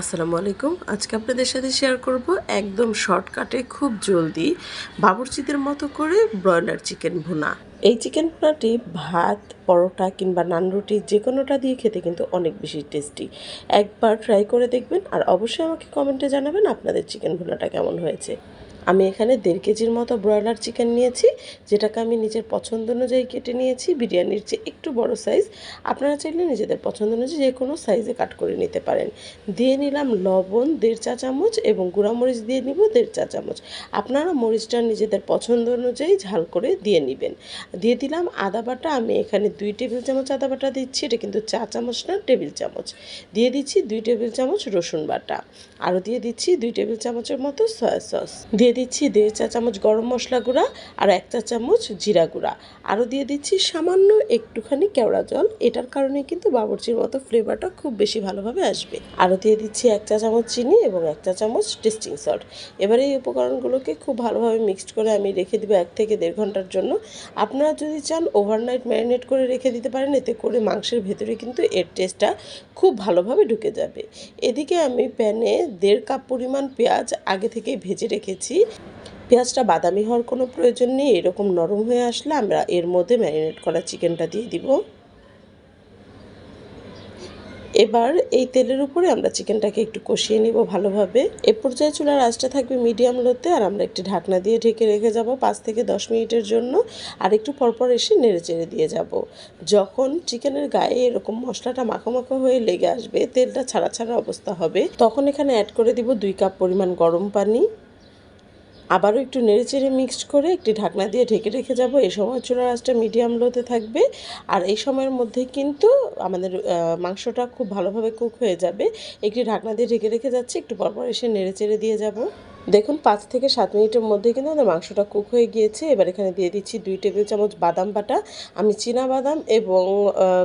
আসসালামু আলাইকুম। আজকে আপনাদের সাথে শেয়ার করব একদম শর্টকাটে খুব জলদি বাবুর্চিদের মতো করে ব্রয়লার চিকেন ভুনা। এই চিকেন ভুনাটি ভাত, পরোটা কিংবা নান রুটি যে কোনোটা দিয়ে খেতে কিন্তু অনেক বেশি টেস্টি একবার ট্রাই করে দেখবেন আর অবশ্যই আমাকে কমেন্টে জানাবেন আপনাদের চিকেন ভুনাটা কেমন হয়েছে। আমি এখানে দেড় কেজির মতো ব্রয়লার চিকেন নিয়েছি, যেটাকে আমি নিজের পছন্দ অনুযায়ী কেটে নিয়েছি। বিরিয়ানির চেয়ে একটু বড় সাইজ আপনারা চাইলে নিজেদের পছন্দ অনুযায়ী যে কোনো সাইজে কাট করে নিতে পারেন। দিয়ে নিলাম লবণ, দেড় চা চামচ এবং গুঁড়ামরিচ দিয়ে নিব দেড় চা চামচ। আপনারা মরিচটা নিজেদের পছন্দ অনুযায়ী ঝাল করে দিয়ে নেবেন। দিয়ে দিলাম আদা বাটা। আমি এখানে দুই টেবিল চামচ আদা বাটা দিচ্ছি। এটা কিন্তু চা চামচ না টেবিল চামচ। দিয়ে দিচ্ছি দুই টেবিল চামচ রসুন বাটা। আরও দিয়ে দিচ্ছি দুই টেবিল চামচের মতো সয়া সস দিয়ে দিচ্ছি দেড় চা চামচ গরম মশলা গুঁড়া আর এক চা চামচ জিরা গুঁড়া। আরও দিয়ে দিচ্ছি সামান্য একটুখানি কেওড়া জল। এটার কারণে কিন্তু বাবরচির মতো ফ্লেভারটা খুব বেশি ভালোভাবে আসবে। আরও দিয়ে দিচ্ছি এক চা চামচ চিনি এবং এক চা চামচ টেস্টিং সল্ট এবারে এই উপকরণগুলোকে খুব ভালোভাবে মিক্সড করে আমি রেখে দেবো এক থেকে দেড় ঘণ্টার জন্য। আপনারা যদি চান ওভারনাইট ম্যারিনেট করে রেখে দিতে পারেন, এতে করে মাংসের ভেতরে কিন্তু এর টেস্টটা খুব ভালোভাবে ঢুকে যাবে। এদিকে আমি প্যানে দেড় কাপ পরিমাণ পেঁয়াজ আগে থেকে ভেজে রেখেছি। পেঁয়াজটা বাদামি হওয়ার কোনো প্রয়োজন নেই, এরকম নরম হয়ে আসলে আমরা এর মধ্যে ম্যারিনেট করা চিকেনটা দিয়ে দিব। এবার এই তেলের উপরে আমরা চিকেনটাকে একটু কষিয়ে নিব ভালোভাবে। এ পর্যায়ে চুলার আঁচটা থাকবে মিডিয়াম লোতে আর আমরা একটি ঢাকনা দিয়ে ঢেকে রেখে যাব পাঁচ থেকে দশ মিনিটের জন্য। আর একটু পরপর এসে নেড়ে চেড়ে দিয়ে যাব। যখন চিকেনের গায়ে এরকম মশলাটা মাখো মাখো হয়ে লেগে আসবে, তেলটা ছাড়া ছাড়া অবস্থা হবে, তখন এখানে অ্যাড করে দিব দুই কাপ পরিমাণ গরম পানি। আবারও একটু নেড়েচেড়ে মিক্সড করে একটি ঢাকনা দিয়ে ঢেকে রেখে যাব। এই সময় চুলার আঁচটা মিডিয়াম লোতে থাকবে। আর এই সময়ের মধ্যে কিন্তু আমাদের মাংসটা খুব ভালোভাবে কুক হয়ে যাবে। একটি ঢাকনা দিয়ে ঢেকে রেখে যাচ্ছি। একটু পরপর এসে নেড়েচেড়ে দিয়ে যাব। দেখুন, পাঁচ থেকে সাত মিনিটের মধ্যে কিন্তু আমাদের মাংসটা কুক হয়ে গিয়েছে। এবার এখানে দিয়ে দিচ্ছি দুই টেবিল চামচ বাদাম বাটা। আমি চীনা বাদাম এবং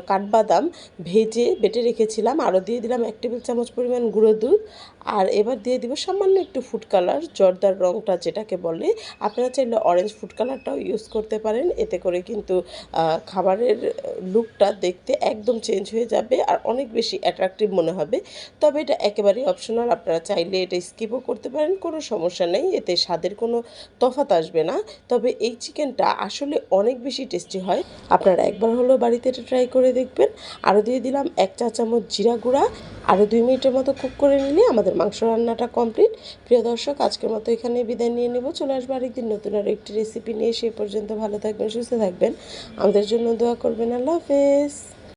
কাঠবাদাম ভেজে বেটে রেখেছিলাম। আরও দিয়ে দিলাম এক টেবিল চামচ পরিমাণ গুঁড়ো দুধ। আর এবার দিয়ে দিব সামান্য একটু ফুড কালার জর্দার রঙটা যেটাকে বলে। আপনারা চাইলে অরেঞ্জ ফুড কালারটাও ইউজ করতে পারেন। এতে করে কিন্তু খাবারের লুকটা দেখতে একদম চেঞ্জ হয়ে যাবে আর অনেক বেশি অ্যাট্রাকটিভ মনে হবে। তবে এটা একেবারেই অপশনাল আপনারা চাইলে এটা স্কিপও করতে পারেন। কোনো সমস্যা নেই, এতে স্বাদের কোনো তফাত আসবে না। তবে এই চিকেনটা আসলে অনেক বেশি টেস্টি হয়। আপনারা একবার হলেও বাড়িতে এটা ট্রাই করে দেখবেন। আরও দিয়ে দিলাম এক চা চামচ জিরা গুঁড়া। আরও দুই মিনিটের মতো কুক করে নিলে আমাদের মাংস রান্নাটা কমপ্লিট। প্রিয় দর্শক, আজকের মতো এখানে বিদায় নিয়ে নেব। চলে আসব আরেকদিন নতুন আর একটি রেসিপি নিয়ে। সে পর্যন্ত ভালো থাকবেন, সুস্থ থাকবেন। আমাদের জন্য দোয়া করবেন। আল্লাহ হাফেজ।